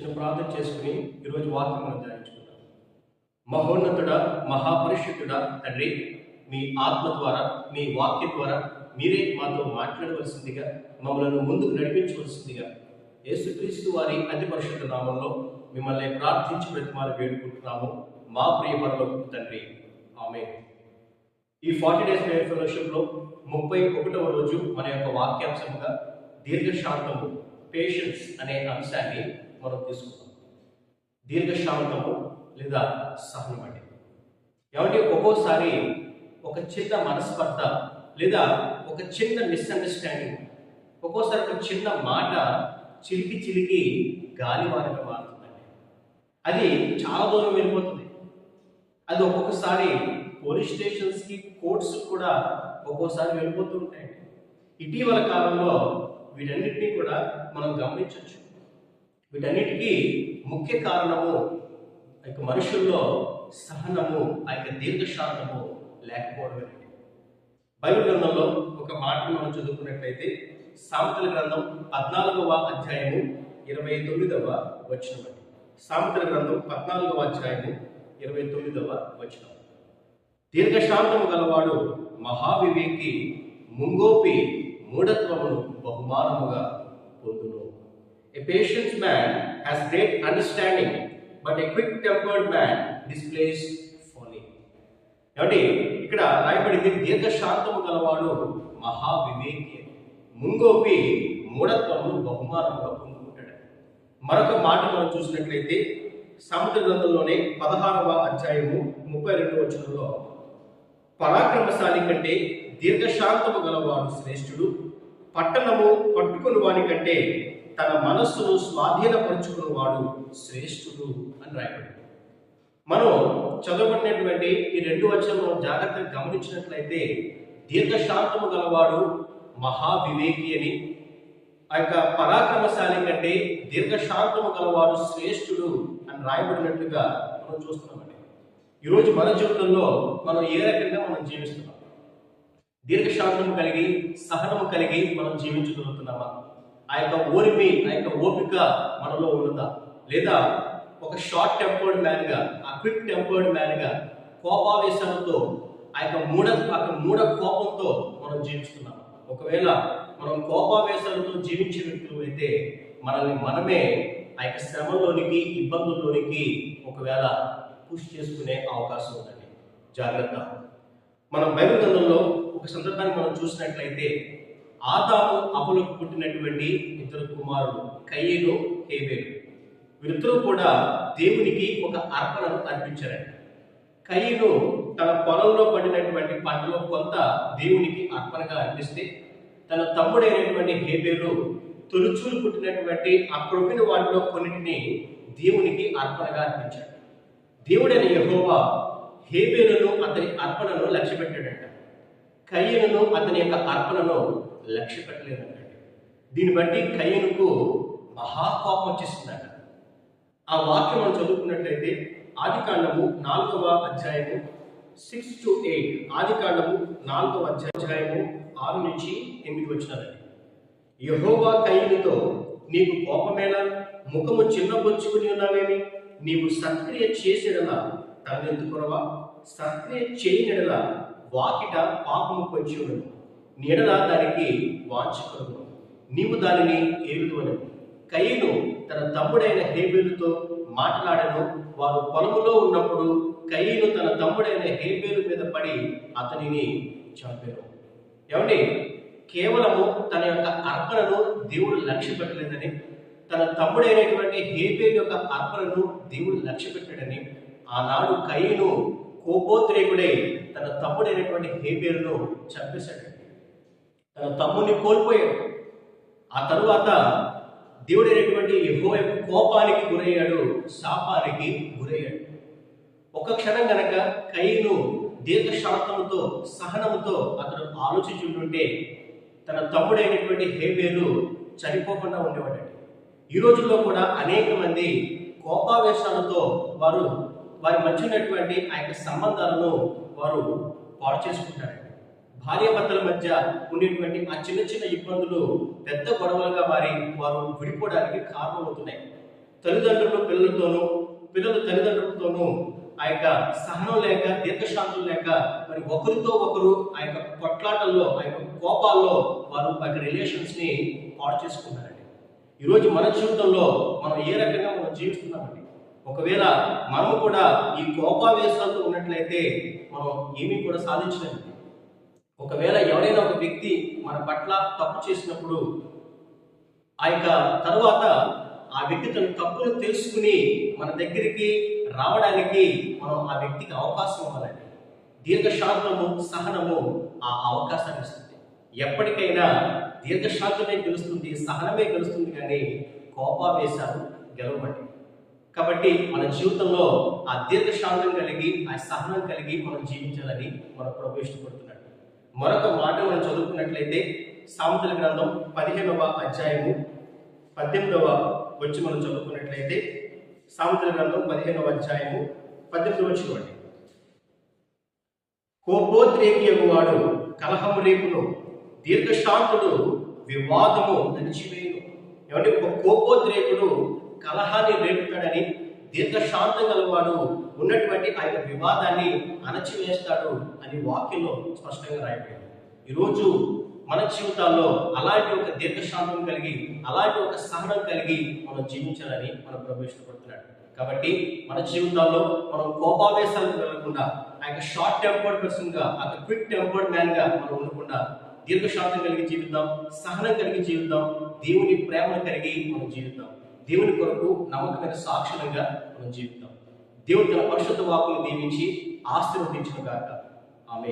చిన్న ప్రార్థన చేసుకుని ఈరోజు వాక్యం మనం ధ్యానించుకుందాం. మహోన్నతుడ మహాపరిశుద్ధుడ తండ్రి మీ ఆత్మ ద్వారా మీ వాక్య ద్వారా మీరే మాతో మాట్లాడవలసిందిగా మమ్మల్ని ముందుకు నడిపించవలసిందిగా యేసుక్రీస్తు వారి అతి పరిశుద్ధ నామంలో మిమ్మల్ని ప్రార్థించి ప్రతిమాలు వేడుకుంటున్నాము. మా ప్రియ తండ్రి. ఆమె ఈ ఫార్టీ డేస్ ప్రేయర్ ఫెలోషిప్లో ముప్పై ఒకటవ రోజు మన యొక్క వాక్యాంశముగా దీర్ఘశాంతము పేషెన్స్ అనే అంశాన్ని మనం తీసుకుంటాం. దీర్ఘశాంతము లేదా సహనం అంటే ఏమంటే ఒక్కోసారి ఒక చిన్న మనస్పర్ధ లేదా ఒక చిన్న మిస్అండర్స్టాండింగ్ ఒక్కోసారి ఒక చిన్న మాట చిలికి చిలికి గాలివానగా మారుతుందండి. అది చాలా దూరం వెళ్ళిపోతుంది. అది ఒక్కొక్కసారి పోలీస్ స్టేషన్స్కి కోర్ట్స్ కూడా ఒక్కోసారి వెళ్ళిపోతూ ఉంటాయండి. ఇటీవల కాలంలో వీటన్నిటినీ కూడా మనం గమనించవచ్చు వీటన్నిటికీ ముఖ్య కారణము ఆ యొక్క మనుషుల్లో సహనము ఆ యొక్క దీర్ఘశాంతము లేకపోవడమేనండి బైబిల్ గ్రంథంలో ఒక మాట మనం చదువుకున్నట్లయితే సామెతల గ్రంథం పద్నాలుగవ అధ్యాయము ఇరవై తొమ్మిదవ వచనం అండి. సామెతల గ్రంథం పద్నాలుగవ అధ్యాయము ఇరవై తొమ్మిదవ వచనం. దీర్ఘశాంతము గలవాడు మహావివేకి ముంగోపి మూఢత్వమును బహుమానముగా A patient man has great understanding, but a quick-tempered man displays folly. ఏమంటే ఇక్కడ రాయబడింది దీర్ఘశాంతము గలవాడు మహావివేకి వివేకి ముంగోపి మూఢత్వము బహుమానముగా పొందుకుంటాడు మరొక మాట మనం చూసినట్లయితే సముద్ర గ్రంథంలోనే పదహారవ అధ్యాయము ముప్పై రెండవ వచనంలో పరాక్రమశాలి కంటే దీర్ఘశాంతము గలవాడు శ్రేష్ఠుడు పట్టణము పట్టుకుని వాని కంటే తన మనస్సును స్వాధీనపరుచుకున్నవాడు శ్రేష్ఠుడు అని రాయబడింది. మనం చదవబడినటువంటి ఈ రెండు వచనంలో మనం జాగ్రత్తగా గమనించినట్లయితే దీర్ఘశాంతము గలవాడు మహావివేకి అని ఆ యొక్క పరాక్రమశాలి కంటే దీర్ఘశాంతము గలవాడు శ్రేష్ఠుడు అని రాయబడినట్లుగా మనం చూస్తున్నామండి. ఈరోజు మన జీవితంలో మనం ఏ రకంగా మనం జీవిస్తున్నాం? దీర్ఘశాంతము కలిగి సహనము కలిగి మనం జీవించగలుగుతున్నామా? ఆ యొక్క ఓరిమి ఆ యొక్క ఓపిక మనలో ఉన్నదా లేదా ఒక షార్ట్ టెంపర్డ్ మ్యాన్గా ఆ క్విక్ టెంపర్డ్ మ్యాన్గా కోపావేశాలతో ఆ యొక్క మూఢ ఆ యొక్క మూఢ కోపంతో మనం జీవిస్తున్నాం. ఒకవేళ మనం కోపావేశాలతో జీవించే వ్యక్తులు అయితే మనల్ని మనమే ఆ యొక్క శ్రమలోనికి ఇబ్బందుల్లోనికి ఒకవేళ పుష్ చేసుకునే అవకాశం ఉందండి. జాగ్రత్త. మనం బైబిల్ గ్రంథంలో ఒక సందర్భాన్ని మనం చూసినట్లయితే ఆదాము అపులకు పుట్టినటువంటి ఇద్దరు కుమారులు కయ్యేలు హేబేలు. వీరిద్దరూ కూడా దేవునికి ఒక అర్పణను అర్పించారండి కయ్యను తన పొలంలో పడినటువంటి పంటలో కొంత దేవునికి అర్పణగా అర్పిస్తే తన తమ్ముడైనటువంటి హేబేలు తొలుచూలు పుట్టినటువంటి ఆ క్రొవ్విన వాటిలో కొన్నిటిని దేవునికి అర్పణగా అర్పించాడు. దేవుడైన యహోవా హేబేలను అతని అర్పణను లక్ష్యపెట్టాడంట. కయ్యలను అతని యొక్క అర్పణను లక్ష్య పెట్టలేదంట. దీన్ని బట్టి కయ్యనుకు మహాకోపం వచ్చేసిందట. ఆ వాక్యం మనం చదువుకున్నట్లయితే ఆది కాండము నాలుగవ అధ్యాయము సిక్స్ టు ఎయిట్ ఆది కాండము నాలుగవ అధ్యాయము ఆరు నుంచి ఎనిమిది వచ్చినారండి యహోవా కయ్యనుతో నీకు కోపమేలా ముఖము చిన్నబొచ్చుకుని ఉన్నావేమి? నీవు సత్క్రియ చేసేడలా తనెందుకురవా సత్క్రియ చేయనిడలా వాకిట పాపము పొంచి ఉండదు నీడన దానికి వాంఛకుడు నీవు దానిని ఏలుదువను. కయ్యను తన తమ్ముడైన హేబేలుతో మాట్లాడను. వారు పొలములో ఉన్నప్పుడు కయ్యను తన తమ్ముడైన హేబేలు మీద పడి అతనిని చంపారు ఏమండి? కేవలము తన యొక్క అర్పణను దేవుడు లక్ష్య పెట్టలేదని తన తమ్ముడైనటువంటి హేబేలు యొక్క అర్పణను దేవుడు లక్ష్య పెట్టాడని ఆనాడు కయ్యను కోపోద్రేకుడై తన తమ్ముడైనటువంటి హేబేలును చంపేశాడు. తన తమ్ముణ్ణి కోల్పోయాడు. ఆ తరువాత దేవుడైనటువంటి యెహోవా యొక్క కోపానికి గురయ్యాడు శాపానికి గురయ్యాడు. ఒక క్షణం గనక కయ్యను దీర్ఘశాంతముతో సహనముతో అతను ఆలోచించుంటుంటే తన తమ్ముడైనటువంటి హేబేలు చనిపోకుండా ఉండేవాడు ఈ రోజుల్లో కూడా అనేక మంది కోపావేశాలతో వారు వారి మధ్య ఉన్నటువంటి ఆ యొక్క సంబంధాలను వారు పాడు చేసుకుంటారు భార్యాభర్తల మధ్య ఉండేటువంటి ఆ చిన్న చిన్న ఇబ్బందులు పెద్ద గొడవలుగా మారి వారు విడిపోవడానికి కారణమవుతున్నాయి. తల్లిదండ్రులు పిల్లలతోనూ పిల్లలు తల్లిదండ్రులతోనూ ఆ యొక్క సహనం లేక దీర్ఘశాంతులు లేక మరి ఒకరితో ఒకరు ఆ యొక్క కొట్లాటల్లో ఆ యొక్క కోపాల్లో వారు ఆ యొక్క రిలేషన్స్ని పాడు చేసుకున్నారండి. ఈరోజు మన జీవితంలో మనం ఏ రకంగా మనం జీవిస్తున్నామండి? ఒకవేళ మనం కూడా ఈ కోపావేశాలతో ఉన్నట్లయితే మనం ఏమీ కూడా సాధించలేమండి. ఒకవేళ ఎవరైనా ఒక వ్యక్తి మన పట్ల తప్పు చేసినప్పుడు ఆ యొక్క తరువాత ఆ వ్యక్తి తన తప్పును తెలుసుకుని మన దగ్గరికి రావడానికి మనం ఆ వ్యక్తికి అవకాశం ఇవ్వాలండి. దీర్ఘశాంతము సహనము ఆ అవకాశాన్ని ఇస్తుంది. ఎప్పటికైనా దీర్ఘశాంతమే గెలుస్తుంది సహనమే గెలుస్తుంది కానీ కోపావేశాలు గెలవబట్టి కాబట్టి మన జీవితంలో ఆ దీర్ఘశాంతం కలిగి ఆ సహనం కలిగి మనం జీవించాలని మన ప్రభు ఇష్టపడుతున్నాడు. మరొక మాట మనం చదువుకున్నట్లయితే సామెతల గ్రంథం పదిహేనవ అధ్యాయము పద్దెనిమిదవ వచ్చి మనం చదువుకున్నట్లయితే సామెతల గ్రంథం పదిహేనవ అధ్యాయము పద్దెనిమిదవ వచ్చి చూడండి. కోపోద్రేకియగువాడు కలహము రేపును దీర్ఘశాంతుడు వివాదము నడిచివేయును. ఏమంటే ఒక కోపోద్రేకుడు కలహాన్ని రేపుతాడని దీర్ఘశాంతం గలవాడు ఉన్నటువంటి ఆ యొక్క వివాదాన్ని అణచివేస్తాడు అని వాక్యంలో స్పష్టంగా రాయబడింది. ఈరోజు మన జీవితాల్లో అలాంటి ఒక దీర్ఘశాంతం కలిగి అలాంటి ఒక సహనం కలిగి మనం జీవించాలని మనం ప్రభు ఇష్టపడుతున్నాడు. కాబట్టి మన జీవితాల్లో మనం కోపావేశాలకు వెళ్ళకుండా ఆ యొక్క షార్ట్ టెంపర్డ్ పర్సన్గా ఆ యొక్క క్విక్ టెంపర్డ్ మ్యాన్గా మనం ఉండకుండా దీర్ఘశాంతం కలిగి జీవిద్దాం సహనం కలిగి జీవిద్దాం దేవుని ప్రేమను కలిగి మనం జీవిద్దాం. దేవుని కొరకు నమ్మకమైన సాక్షులంగా మనం జీవిద్దాం. దేవుడు తన పరిశుద్ధ వాకులు దీవించి ఆశీర్వదించిన గాక. ఆమె